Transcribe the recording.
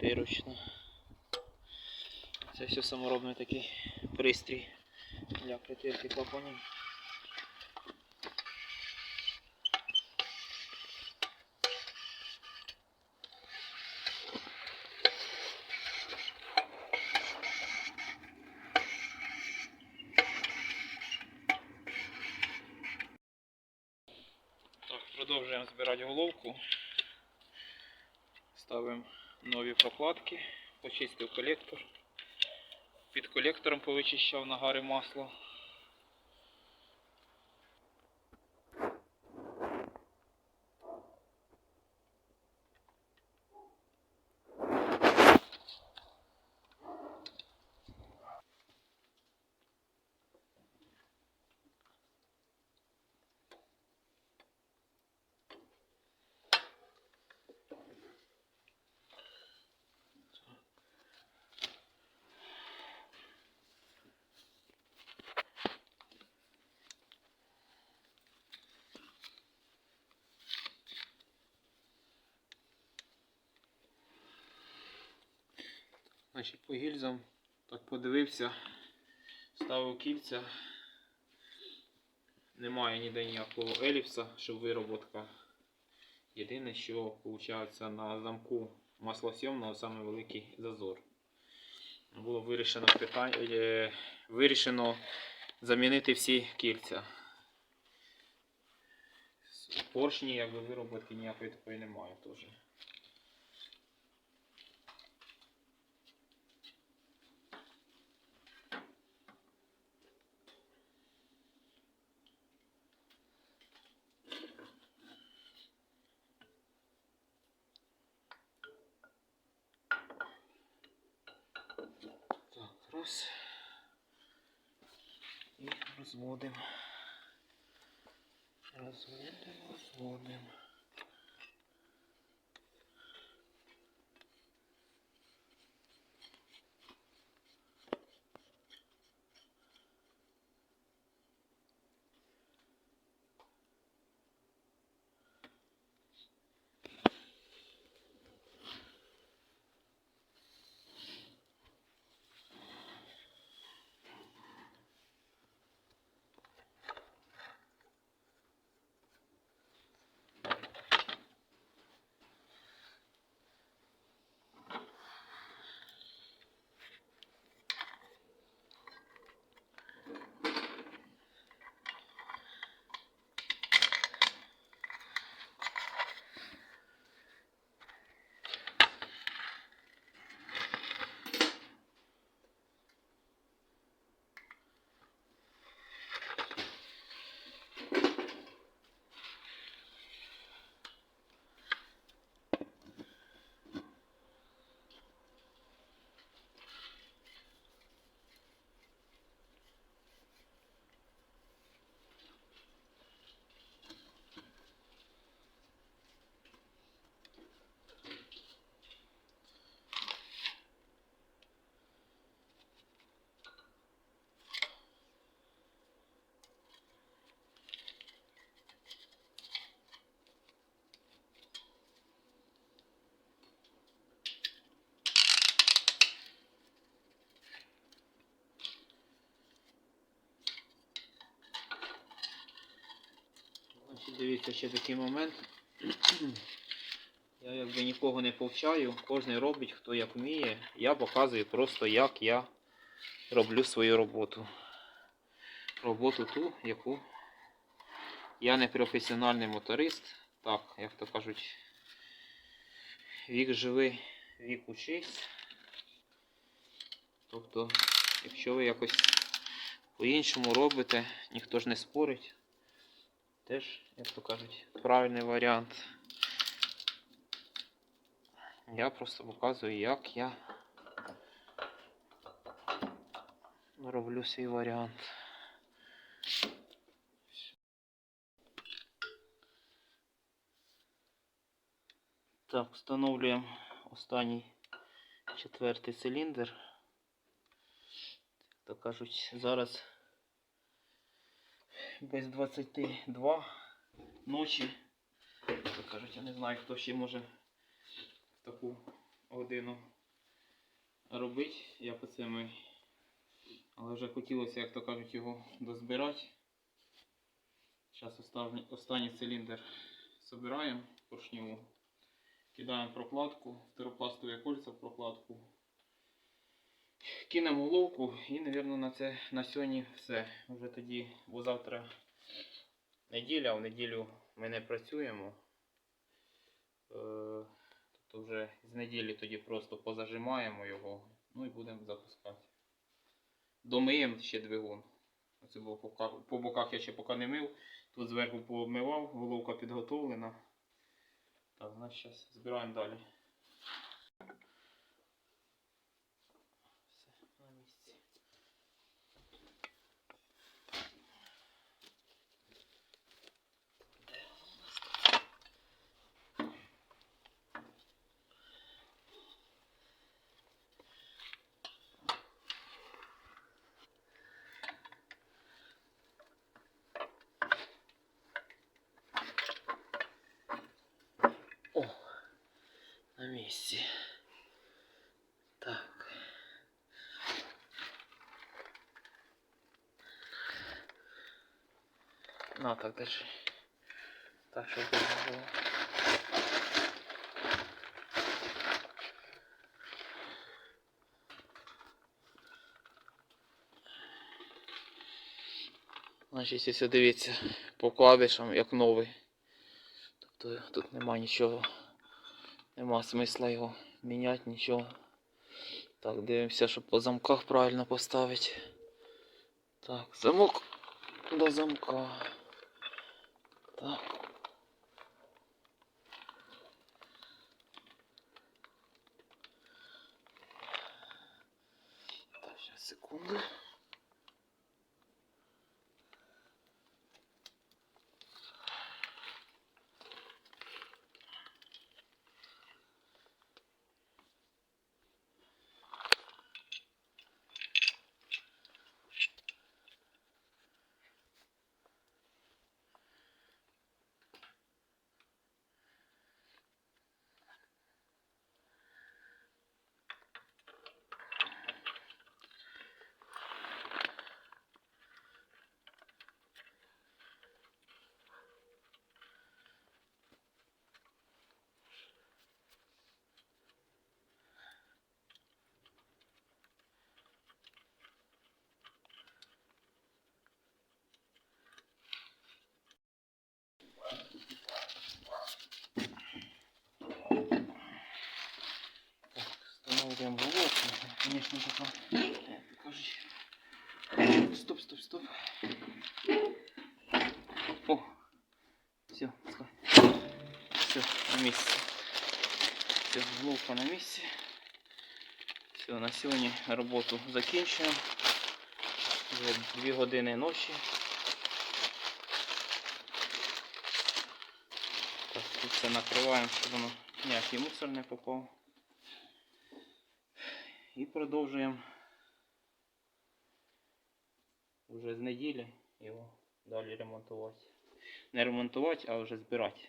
притирочна. Це все саморобний такий пристрій для притирки клапанів. Продовжуємо збирати головку. Ставимо нові прокладки, почистив колектор. Під колектором повичищав нагари масла. Значить, по гільзам так подивився, ставив кільця. Немає ніде ніякого еліпса, щоб вироботка. Єдине, що виходить на замку маслосйомного саме великий зазор. Було вирішено питання, е, вирішено замінити всі кільця. Поршні, якби вироботки ніякої такої немає теж. Так, раз. І розводимо. Розводимо, розводимо. Значить, дивіться ще такий момент. Я якби нікого не повчаю, кожен робить, хто як вміє. Я показую просто, як я роблю свою роботу. Роботу ту, яку я не професіональний моторист. Так, як то кажуть, вік живий, вік учись. Тобто, якщо ви якось по-іншому робите, ніхто ж не спорить. Теж, як то кажуть, правильний варіант. Я просто показую, як я роблю свій варіант. Так, встановлюємо останній четвертий циліндр. То кажуть, зараз без 22 ночі. То кажуть, я не знаю, хто ще може в таку годину робити, як оце ми. Але вже хотілося, як то кажуть, його дозбирати. Зараз останній, останній циліндр збираємо поршневу. Кидаємо прокладку, теропластові кольця в прокладку. Кинемо головку і, мабуть, на це на сьогодні все. Вже тоді, бо завтра неділя, а в неділю ми не працюємо. Е, Тобто вже з неділі тоді просто позажимаємо його, ну і будемо запускати. Домиємо ще двигун. Оце було по, боках я ще поки не мив. Тут зверху помивав, головка підготовлена. Так, значить зараз збираємо далі. Все на місці. О, на місці. Так. На, так держи. Так, щоб видно було. Значить, якщо дивіться по клавішам, як новий. Тобто тут нема нічого. Нема смисла його міняти, нічого. Так, дивимося, щоб по замках правильно поставити. Так, замок до замка. Так. Так, сейчас секунду. Так, встановлюємо головку. Звісно, така. е, Стоп, стоп, стоп. О! Все, пускай. Все, на місці. Все, головка на місці. Все, на сьогодні роботу закінчуємо. Вже 2 години ночі. Так, тут все накриваємо, щоб воно ніякий мусор не попав. І продовжуємо вже з неділі його далі ремонтувати. Не ремонтувати, а вже збирати.